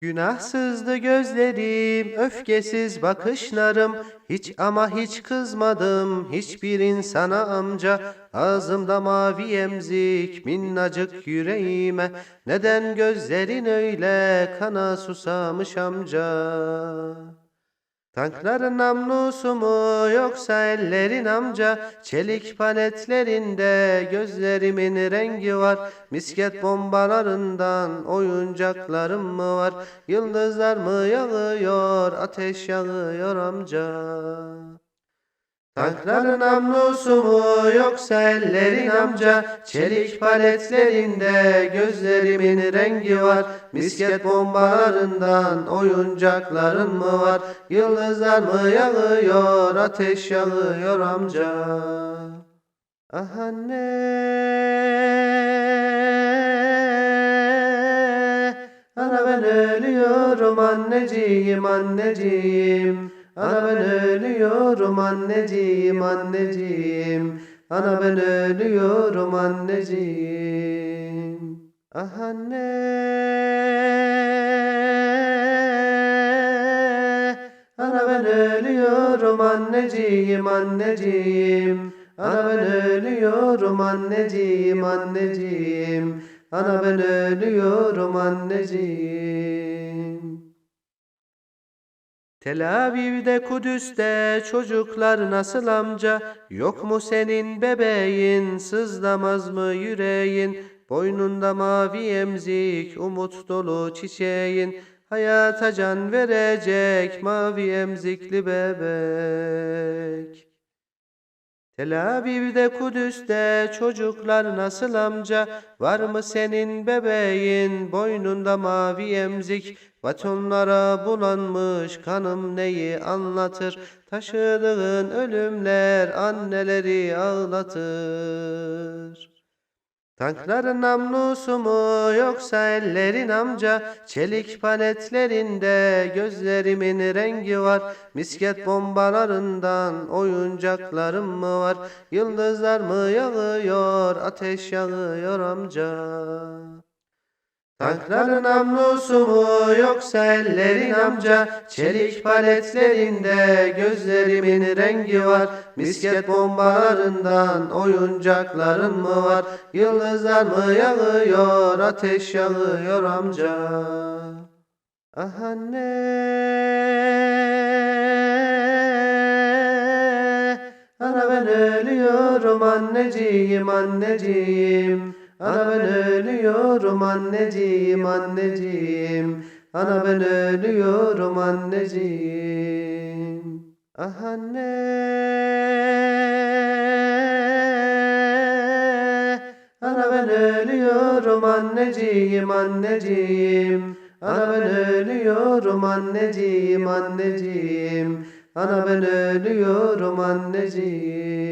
Günahsızdı gözlerim, öfkesiz bakışlarım, hiç ama hiç kızmadım. hiçbir insana amca. Ağzımda mavi emzik, minnacık yüreğime, neden gözlerin öyle kana susamış amca? Tankların namlusu mu yoksa ellerin amca? Çelik paletlerinde gözlerimin rengi var. Misket bombalarından oyuncaklarım mı var? Yıldızlar mı yağıyor ateş yağıyor amca Tankların namlusu mu yoksa ellerin amca? Çelik paletlerinde gözlerimin rengi var. Misket bombalarından oyuncakların mı var? Yıldızlar mı yağıyor ateş yağıyor amca? Ah anne. Ana ben ölüyorum anneciğim anneciğim Ana ben ölüyorum anneciğim anneciğim. Ana ben ölüyorum anneciğim. Ah anne. Ana ben ölüyorum anneciğim anneciğim. Ana ben ölüyorum anneciğim anneciğim. Ana ben ölüyorum anneciğim Tel Aviv'de Kudüs'te çocuklar nasıl amca? Yok mu senin bebeğin? Sızlamaz mı yüreğin? Boynunda mavi emzik umut dolu çiçeğin. Hayata can verecek mavi emzikli bebek Tel Aviv'de Kudüs'te çocuklar nasıl amca? Var mı senin bebeğin? Boynunda mavi emzik. Batonlara bulanmış kanım neyi anlatır? Taşıdığın ölümler anneleri ağlatır Tankların namlusu mu yoksa ellerin amca? Çelik paletlerinde gözlerimin rengi var. Misket bombalarından oyuncaklarım mı var? Yıldızlar mı yağıyor ateş yağıyor amca Tankların namlusu mu yoksa ellerin amca? Çelik paletlerinde gözlerimin rengi var. Misket bombalarından oyuncakların mı var? Yıldızlar mı yağıyor ateş yağıyor amca? Ah anne. Ana ben ölüyorum anneciğim anneciğim Ana ben ölüyorum anneciğim anneciğim. Ana ben ölüyorum anneciğim. Ah anne. Ana ben ölüyorum anneciğim anneciğim. Ana ben ölüyorum anneciğim anneciğim. Ana ben ölüyorum anneciğim